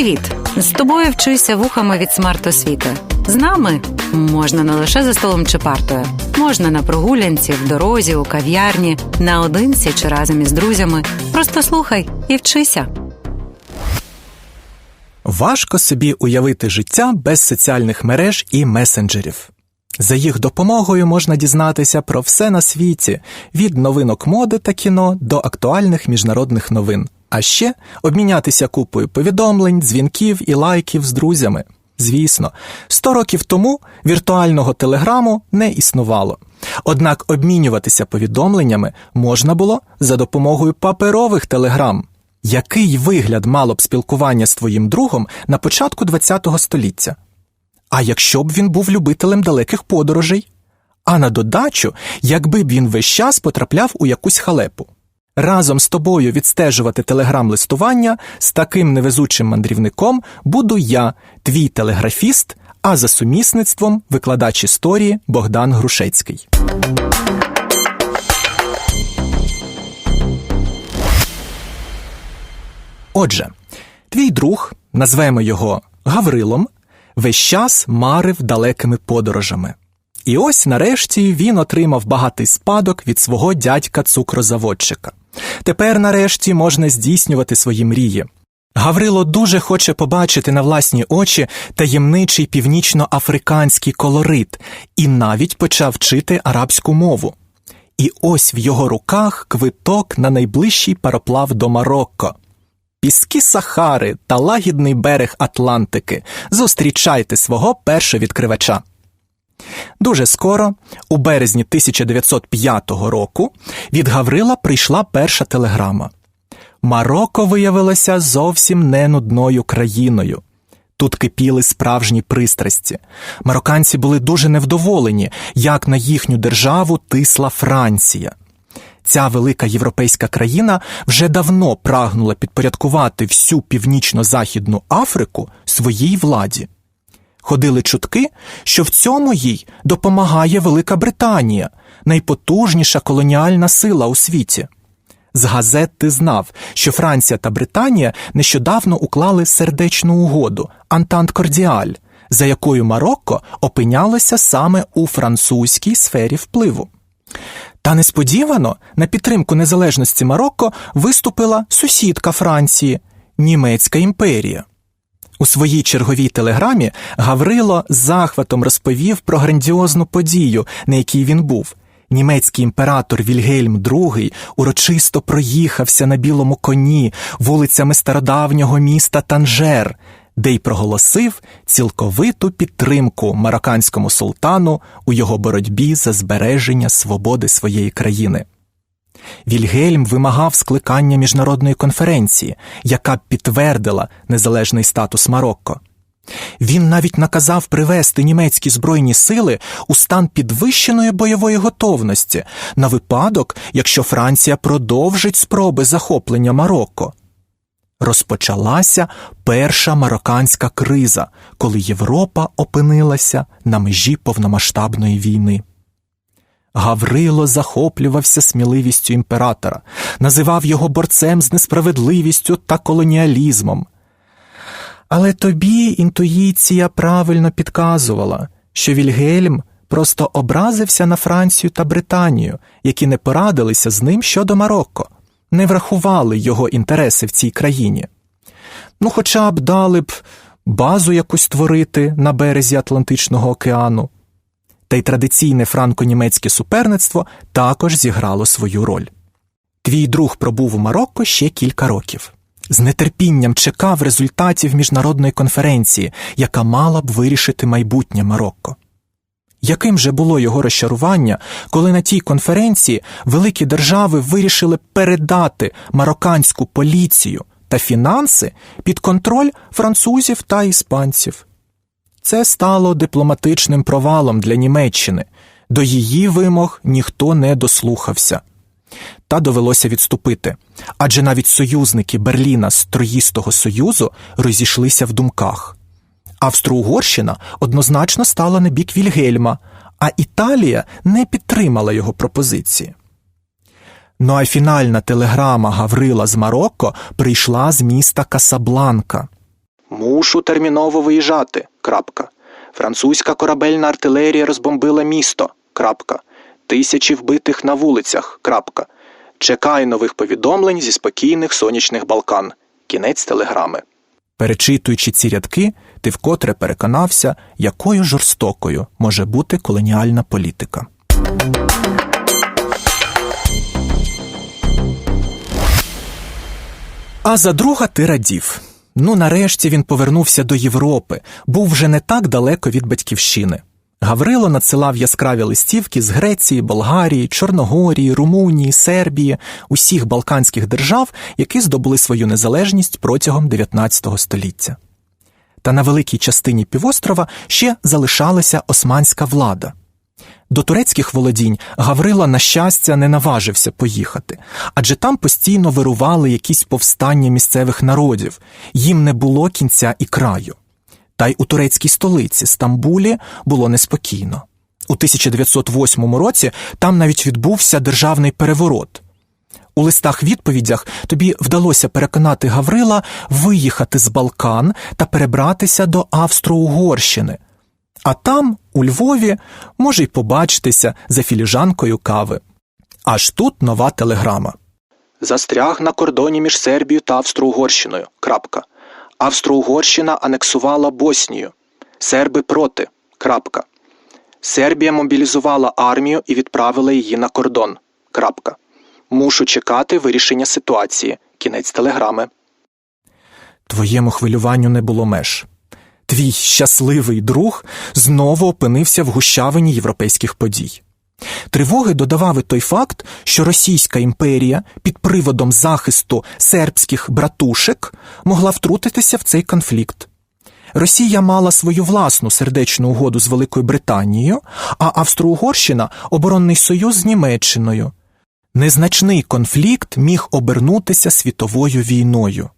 Привіт! З тобою вчуся вухами від смарт-освіти. З нами можна не лише за столом чи партою, можна на прогулянці, в дорозі, у кав'ярні, наодинці чи разом із друзями. Просто слухай і вчися. Важко собі уявити життя без соціальних мереж і месенджерів. За їх допомогою можна дізнатися про все на світі від новинок моди та кіно до актуальних міжнародних новин, а ще обмінятися купою повідомлень, дзвінків і лайків з друзями. Звісно, 100 років тому віртуального телеграму не існувало. Однак обмінюватися повідомленнями можна було за допомогою паперових телеграм. Який вигляд мало б спілкування з твоїм другом на початку ХХ століття? А якщо б він був любителем далеких подорожей? А на додачу, якби б він весь час потрапляв у якусь халепу. Разом з тобою відстежувати телеграм-листування з таким невезучим мандрівником буду я, твій телеграфіст, а за сумісництвом викладач історії Богдан Грушецький. Отже, твій друг, назвемо його Гаврилом, весь час марив далекими подорожами. І ось нарешті він отримав багатий спадок від свого дядька цукрозаводчика. Тепер, нарешті, можна здійснювати свої мрії. Гаврило дуже хоче побачити на власні очі таємничий північноафриканський колорит і навіть почав вчити арабську мову. І ось в його руках квиток на найближчий пароплав до Марокко. Піски Сахари та лагідний берег Атлантики. Зустрічайте свого першовідкривача. Дуже скоро, у березні 1905 року, від Гаврила прийшла перша телеграма. Марокко виявилося зовсім не нудною країною. Тут кипіли справжні пристрасті. Марокканці були дуже невдоволені, як на їхню державу тисла Франція. Ця велика європейська країна вже давно прагнула підпорядкувати всю північно-західну Африку своїй владі. Ходили чутки, що в цьому їй допомагає Велика Британія, найпотужніша колоніальна сила у світі. З газет ти знав, що Франція та Британія нещодавно уклали сердечну угоду Антант Кордіаль, за якою Марокко опинялося саме у французькій сфері впливу. Та несподівано на підтримку незалежності Марокко виступила сусідка Франції Німецька імперія. У своїй черговій телеграмі Гаврило з захватом розповів про грандіозну подію, на якій він був. Німецький імператор Вільгельм II урочисто проїхався на білому коні вулицями стародавнього міста Танжер, де й проголосив цілковиту підтримку марокканському султану у його боротьбі за збереження свободи своєї країни. Вільгельм вимагав скликання міжнародної конференції, яка б підтвердила незалежний статус Марокко. Він навіть наказав привести німецькі збройні сили у стан підвищеної бойової готовності на випадок, якщо Франція продовжить спроби захоплення Марокко. Розпочалася перша марокканська криза, коли Європа опинилася на межі повномасштабної війни. Гаврило захоплювався сміливістю імператора, називав його борцем з несправедливістю та колоніалізмом. Але тобі інтуїція правильно підказувала, що Вільгельм просто образився на Францію та Британію, які не порадилися з ним щодо Марокко, не врахували його інтереси в цій країні. Ну, хоча б дали б базу якусь створити на березі Атлантичного океану. Та й традиційне франко-німецьке суперництво також зіграло свою роль. Твій друг пробув у Марокко ще кілька років. З нетерпінням чекав результатів міжнародної конференції, яка мала б вирішити майбутнє Марокко. Яким же було його розчарування, коли на тій конференції великі держави вирішили передати марокканську поліцію та фінанси під контроль французів та іспанців? Це стало дипломатичним провалом для Німеччини. До її вимог ніхто не дослухався. Та довелося відступити. Адже навіть союзники Берліна з Троїстого Союзу розійшлися в думках. Австро-Угорщина однозначно стала на бік Вільгельма, а Італія не підтримала його пропозиції. Ну а фінальна телеграма Гаврила з Марокко прийшла з міста Касабланка. Мушу терміново виїжджати. Крапка. Французька корабельна артилерія розбомбила місто. Крапка. Тисячі вбитих на вулицях. Крапка. Чекаю нових повідомлень зі спокійних сонячних Балкан. Кінець телеграми. Перечитуючи ці рядки, ти вкотре переконався, якою жорстокою може бути колоніальна політика. А за друга ти радів. Ну, нарешті він повернувся до Європи, був вже не так далеко від батьківщини. Гаврило надсилав яскраві листівки з Греції, Болгарії, Чорногорії, Румунії, Сербії, усіх балканських держав, які здобули свою незалежність протягом 19 століття. Та на великій частині півострова ще залишалася османська влада. До турецьких володінь Гаврила, на щастя, не наважився поїхати, адже там постійно вирували якісь повстання місцевих народів, їм не було кінця і краю. Та й у турецькій столиці Стамбулі було неспокійно. У 1908 році там навіть відбувся державний переворот. У листах відповідях тобі вдалося переконати Гаврила виїхати з Балкан та перебратися до Австро-Угорщини. А там, у Львові, може й побачитися за філіжанкою кави. Аж тут нова телеграма. Застряг на кордоні між Сербією та Австро-Угорщиною. Крапка. Австро-Угорщина анексувала Боснію. Серби проти. Крапка. Сербія мобілізувала армію і відправила її на кордон. Крапка. Мушу чекати вирішення ситуації. Кінець телеграми. Твоєму хвилюванню не було меж. Твій щасливий друг знову опинився в гущавині європейських подій. Тривоги додавав і той факт, що Російська імперія під приводом захисту сербських братушек могла втрутитися в цей конфлікт. Росія мала свою власну сердечну угоду з Великою Британією, а Австро-Угорщина оборонний союз з Німеччиною. Незначний конфлікт міг обернутися світовою війною.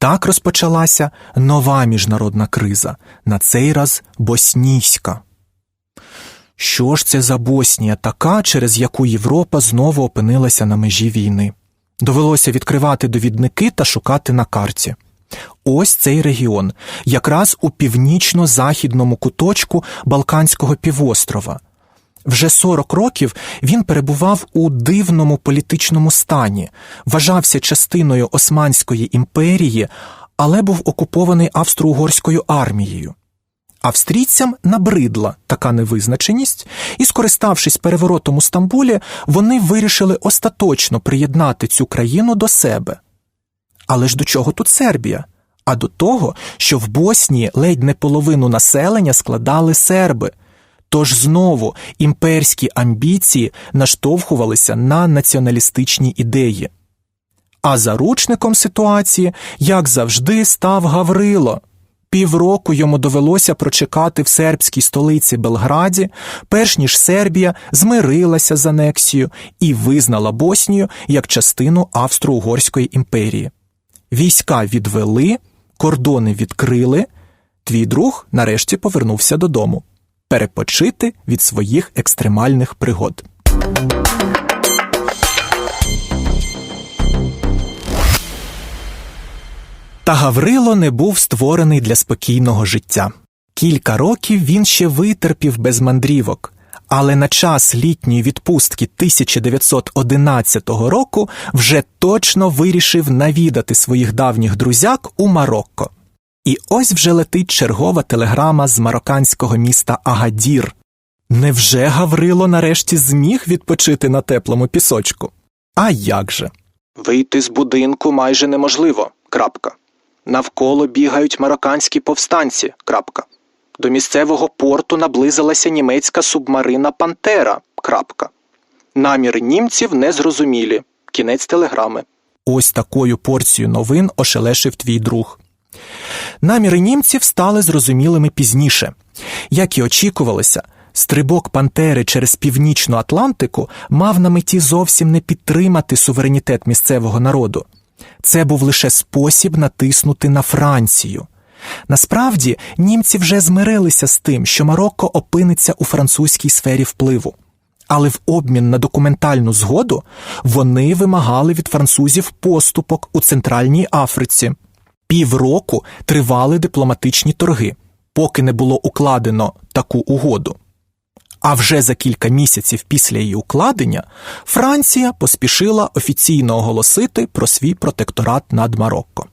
Так розпочалася нова міжнародна криза, на цей раз боснійська. Що ж це за Боснія така, через яку Європа знову опинилася на межі війни? Довелося відкривати довідники та шукати на карті. Ось цей регіон, якраз у північно-західному куточку Балканського півострова. Вже 40 років він перебував у дивному політичному стані, вважався частиною Османської імперії, але був окупований австро-угорською армією. Австрійцям набридла така невизначеність, і, скориставшись переворотом у Стамбулі, вони вирішили остаточно приєднати цю країну до себе. Але ж до чого тут Сербія? А до того, що в Боснії ледь не половину населення складали серби. Тож знову імперські амбіції наштовхувалися на націоналістичні ідеї. А заручником ситуації, як завжди, став Гаврило. Півроку йому довелося прочекати в сербській столиці Белграді, перш ніж Сербія змирилася з анексією і визнала Боснію як частину Австро-Угорської імперії. Війська відвели, кордони відкрили. Твій друг нарешті повернувся додому перепочити від своїх екстремальних пригод. Та Гаврило не був створений для спокійного життя. Кілька років він ще витерпів без мандрівок, але на час літньої відпустки 1911 року вже точно вирішив навідати своїх давніх друзяк у Марокко. І ось вже летить чергова телеграма з марокканського міста Агадір. Невже Гаврило нарешті зміг відпочити на теплому пісочку? А як же? Вийти з будинку майже неможливо. Крапка. Навколо бігають марокканські повстанці. Крапка. До місцевого порту наблизилася німецька субмарина Пантера. Крапка. Наміри німців незрозумілі. Кінець телеграми. Ось такою порцією новин ошелешив твій друг. Наміри німців стали зрозумілими пізніше. Як і очікувалося, стрибок Пантери через північну Атлантику мав на меті зовсім не підтримати суверенітет місцевого народу. Це був лише спосіб натиснути на Францію. Насправді, німці вже змирилися з тим, що Марокко опиниться у французькій сфері впливу. Але в обмін на документальну згоду вони вимагали від французів поступок у Центральній Африці. Півроку тривали дипломатичні торги, поки не було укладено таку угоду. А вже за кілька місяців після її укладення Франція поспішила офіційно оголосити про свій протекторат над Марокко.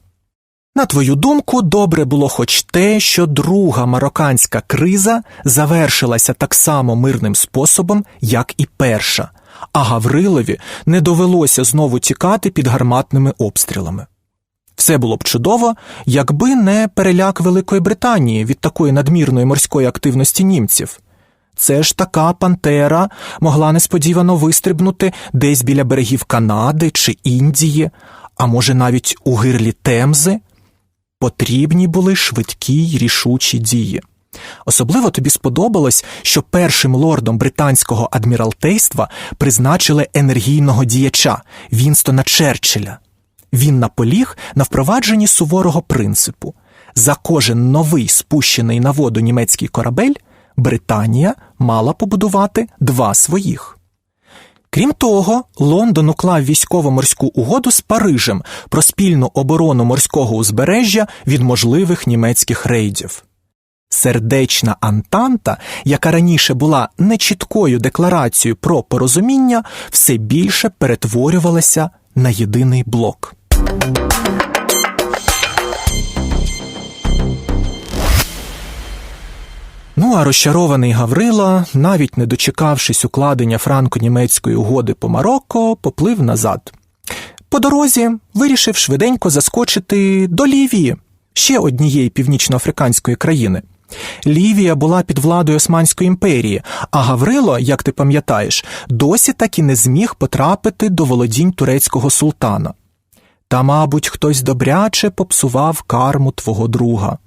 На твою думку, добре було хоч те, що друга марокканська криза завершилася так само мирним способом, як і перша, а Гаврилові не довелося знову тікати під гарматними обстрілами. Все було б чудово, якби не переляк Великої Британії від такої надмірної морської активності німців. Це ж така пантера могла несподівано вистрибнути десь біля берегів Канади чи Індії, а може навіть у гирлі Темзи. Потрібні були швидкі й рішучі дії. Особливо тобі сподобалось, що першим лордом британського адміралтейства призначили енергійного діяча Вінстона Черчилля. Він наполіг на впровадженні суворого принципу за кожен новий спущений на воду німецький корабель Британія мала побудувати два своїх. Крім того, Лондон уклав військово-морську угоду з Парижем про спільну оборону морського узбережжя від можливих німецьких рейдів. Сердечна Антанта, яка раніше була нечіткою декларацією про порозуміння, все більше перетворювалася на єдиний блок. Ну а розчарований Гаврила, навіть не дочекавшись укладення франко-німецької угоди по Марокко, поплив назад. По дорозі вирішив швиденько заскочити до Лівії, ще однієї північноафриканської країни. Лівія була під владою Османської імперії, а Гаврило, як ти пам'ятаєш, досі так і не зміг потрапити до володінь турецького султана. Та, мабуть, хтось добряче попсував карму твого друга.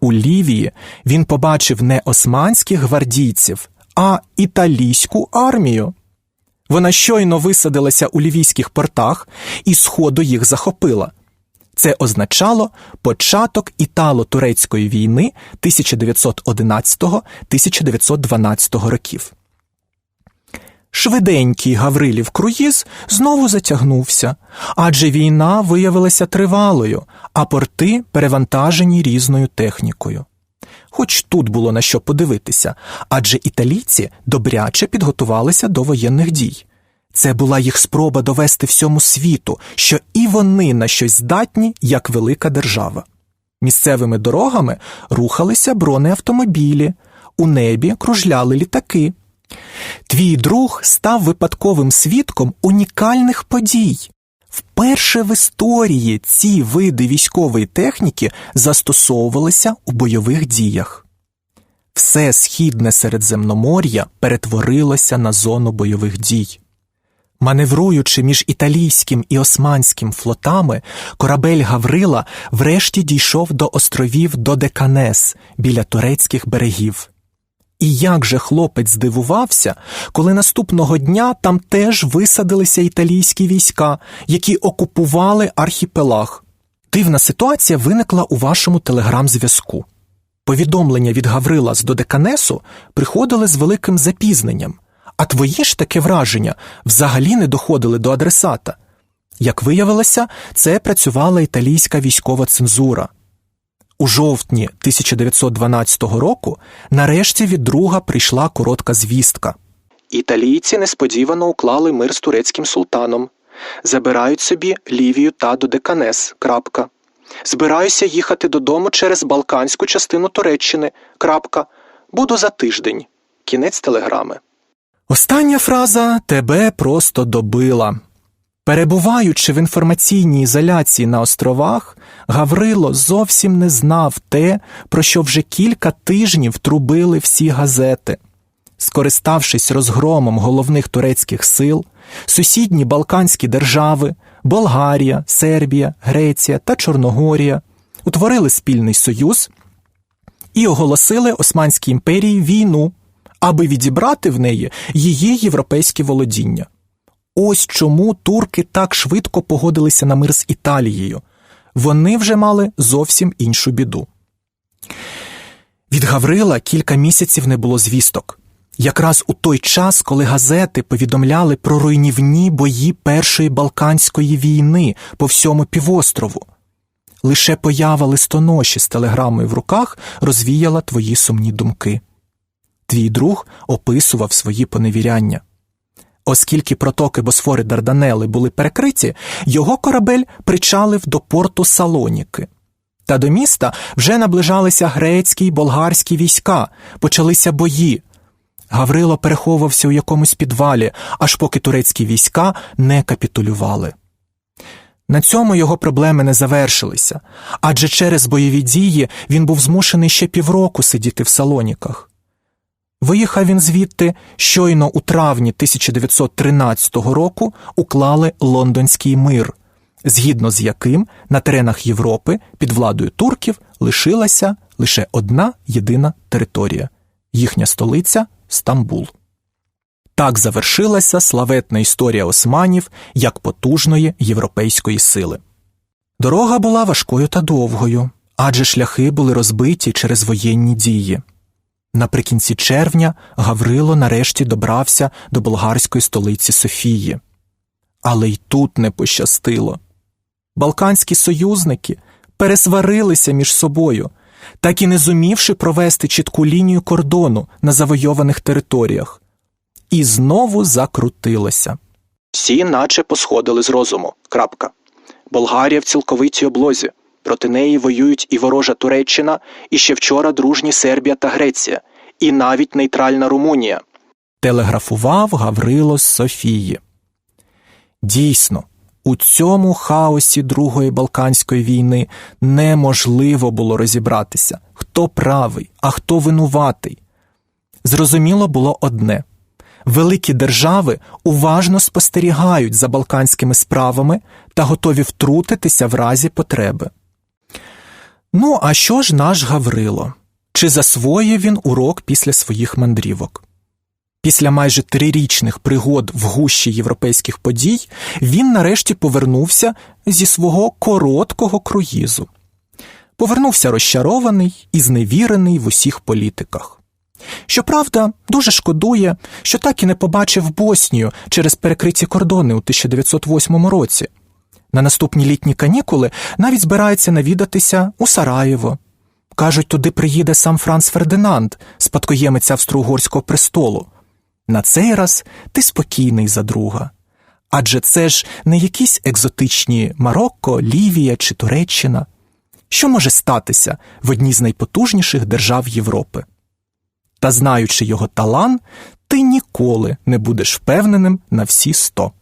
У Лівії він побачив не османських гвардійців, а італійську армію. Вона щойно висадилася у лівійських портах і сходу їх захопила. Це означало початок італо-турецької війни 1911-1912 років. Швиденький Гаврилів круїз знову затягнувся, адже війна виявилася тривалою, а порти перевантажені різною технікою. Хоч тут було на що подивитися, адже італійці добряче підготувалися до воєнних дій. Це була їх спроба довести всьому світу, що і вони на щось здатні, як велика держава. Місцевими дорогами рухалися бронеавтомобілі, у небі кружляли літаки. Твій друг став випадковим свідком унікальних подій. Вперше в історії ці види військової техніки застосовувалися у бойових діях. Все східне Середземномор'я перетворилося на зону бойових дій. Маневруючи між італійським і османським флотами, корабель Гаврила врешті дійшов до островів Додеканес біля турецьких берегів. І як же хлопець здивувався, коли наступного дня там теж висадилися італійські війська, які окупували архіпелаг. Дивна ситуація виникла у вашому телеграм-зв'язку. Повідомлення від Гаврила з Додеканесу приходили з великим запізненням, а твої ж таке враження взагалі не доходили до адресата. Як виявилося, це працювала італійська військова цензура. У жовтні 1912 року нарешті від друга прийшла коротка звістка. Італійці несподівано уклали мир з турецьким султаном. Забирають собі Лівію та Додеканес. Крапка. Збираюся їхати додому через Балканську частину Туреччини. Крапка. Буду за тиждень. Кінець телеграми. Остання фраза тебе просто добила. Перебуваючи в інформаційній ізоляції на островах, Гаврило зовсім не знав те, про що вже кілька тижнів трубили всі газети. Скориставшись розгромом головних турецьких сил, сусідні Балканські держави Болгарія, Сербія, Греція та Чорногорія утворили спільний союз і оголосили Османській імперії війну, аби відібрати в неї її європейські володіння. Ось чому турки так швидко погодилися на мир з Італією. Вони вже мали зовсім іншу біду. Від Гаврила кілька місяців не було звісток. Якраз у той час, коли газети повідомляли про руйнівні бої Першої Балканської війни по всьому півострову. Лише поява листоноші з телеграмою в руках розвіяла твої сумні думки. Твій друг описував свої поневіряння. Оскільки протоки Босфори Дарданели були перекриті, його корабель причалив до порту Салоніки. Та до міста вже наближалися грецькі й болгарські війська, почалися бої. Гаврило переховувався у якомусь підвалі, аж поки турецькі війська не капітулювали. На цьому його проблеми не завершилися, адже через бойові дії він був змушений ще півроку сидіти в Салоніках. Виїхав він звідти щойно у травні 1913 року уклали лондонський мир, згідно з яким на теренах Європи під владою турків лишилася лише одна єдина територія їхня столиця Стамбул. Так завершилася славетна історія османів як потужної європейської сили. Дорога була важкою та довгою, адже шляхи були розбиті через воєнні дії. Наприкінці червня Гаврило нарешті добрався до болгарської столиці Софії. Але й тут не пощастило. Балканські союзники пересварилися між собою, так і не зумівши провести чітку лінію кордону на завойованих територіях. І знову закрутилося. Всі наче посходили з розуму. Крапка. Болгарія в цілковитій облозі. Проти неї воюють і ворожа Туреччина, і ще вчора дружні Сербія та Греція, і навіть нейтральна Румунія. Телеграфував Гаврило Софії. Дійсно, у цьому хаосі Другої Балканської війни неможливо було розібратися, хто правий, а хто винуватий. Зрозуміло було одне великі держави уважно спостерігають за балканськими справами та готові втрутитися в разі потреби. Ну, а що ж наш Гаврило? Чи засвоїв він урок після своїх мандрівок? Після майже трирічних пригод в гущі європейських подій він нарешті повернувся зі свого короткого круїзу. Повернувся розчарований і зневірений в усіх політиках. Щоправда, дуже шкодує, що так і не побачив Боснію через перекриті кордони у 1908 році. На наступні літні канікули навіть збирається навідатися у Сараєво. Кажуть, туди приїде сам Франц Фердинанд, спадкоємець австро-угорського престолу. На цей раз ти спокійний за друга. Адже це ж не якісь екзотичні Марокко, Лівія чи Туреччина. Що може статися в одній з найпотужніших держав Європи? Та знаючи його талант, ти ніколи не будеш впевненим на всі сто.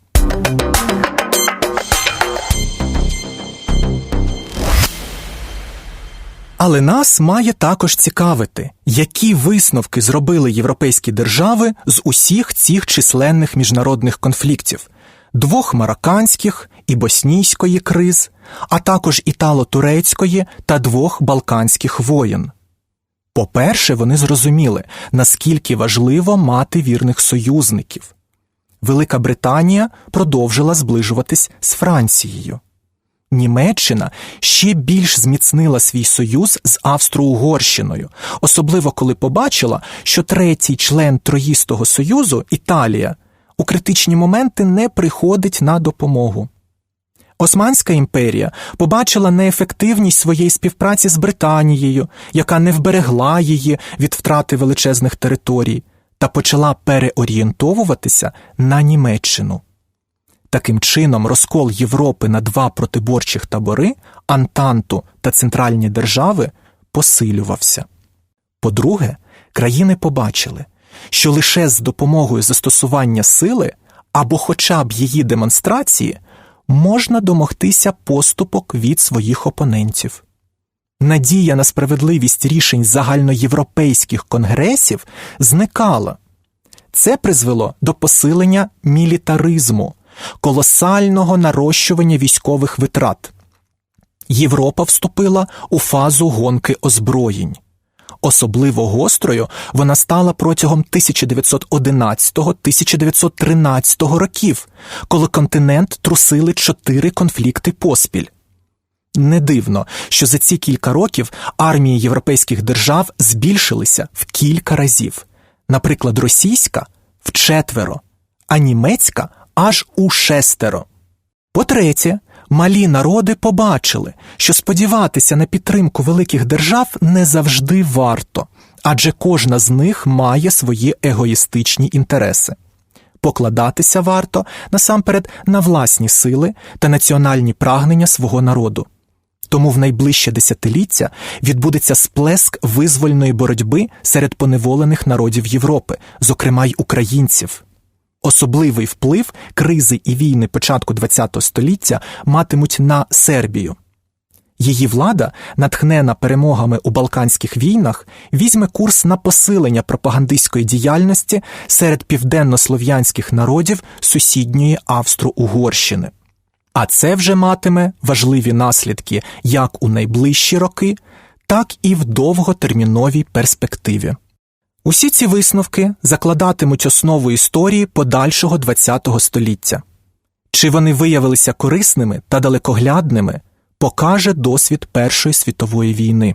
Але нас має також цікавити, які висновки зробили європейські держави з усіх цих численних міжнародних конфліктів двох марокканських і боснійської криз, а також італо-турецької та двох балканських воєн. По-перше, вони зрозуміли, наскільки важливо мати вірних союзників. Велика Британія продовжила зближуватись з Францією. Німеччина ще більш зміцнила свій союз з Австро-Угорщиною, особливо коли побачила, що третій член Троїстого Союзу Італія у критичні моменти не приходить на допомогу. Османська імперія побачила неефективність своєї співпраці з Британією, яка не вберегла її від втрати величезних територій, та почала переорієнтовуватися на Німеччину. Таким чином, розкол Європи на два протиборчих табори Антанту та центральні держави посилювався. По-друге, країни побачили, що лише з допомогою застосування сили або хоча б її демонстрації можна домогтися поступок від своїх опонентів. Надія на справедливість рішень загальноєвропейських конгресів зникала. Це призвело до посилення мілітаризму, колосального нарощування військових витрат. Європа вступила у фазу гонки озброєнь. Особливо гострою вона стала протягом 1911-1913 років, коли континент трусили чотири конфлікти поспіль. Не дивно, що за ці кілька років армії європейських держав збільшилися в кілька разів, наприклад, російська в четверо, а німецька аж у шестеро. По-третє, малі народи побачили, що сподіватися на підтримку великих держав не завжди варто, адже кожна з них має свої егоїстичні інтереси. Покладатися варто насамперед на власні сили та національні прагнення свого народу. Тому в найближче десятиліття відбудеться сплеск визвольної боротьби серед поневолених народів Європи, зокрема й українців. Особливий вплив кризи і війни початку ХХ століття матимуть на Сербію. Її влада, натхнена перемогами у Балканських війнах, візьме курс на посилення пропагандистської діяльності серед південнослов'янських народів сусідньої Австро-Угорщини. А це вже матиме важливі наслідки як у найближчі роки, так і в довготерміновій перспективі. Усі ці висновки закладатимуть основу історії подальшого ХХ століття. Чи вони виявилися корисними та далекоглядними, покаже досвід Першої світової війни.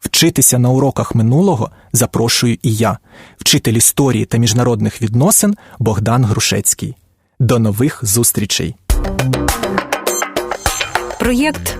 Вчитися на уроках минулого запрошую і я, вчитель історії та міжнародних відносин Богдан Грушецький. До нових зустрічей! Проєкт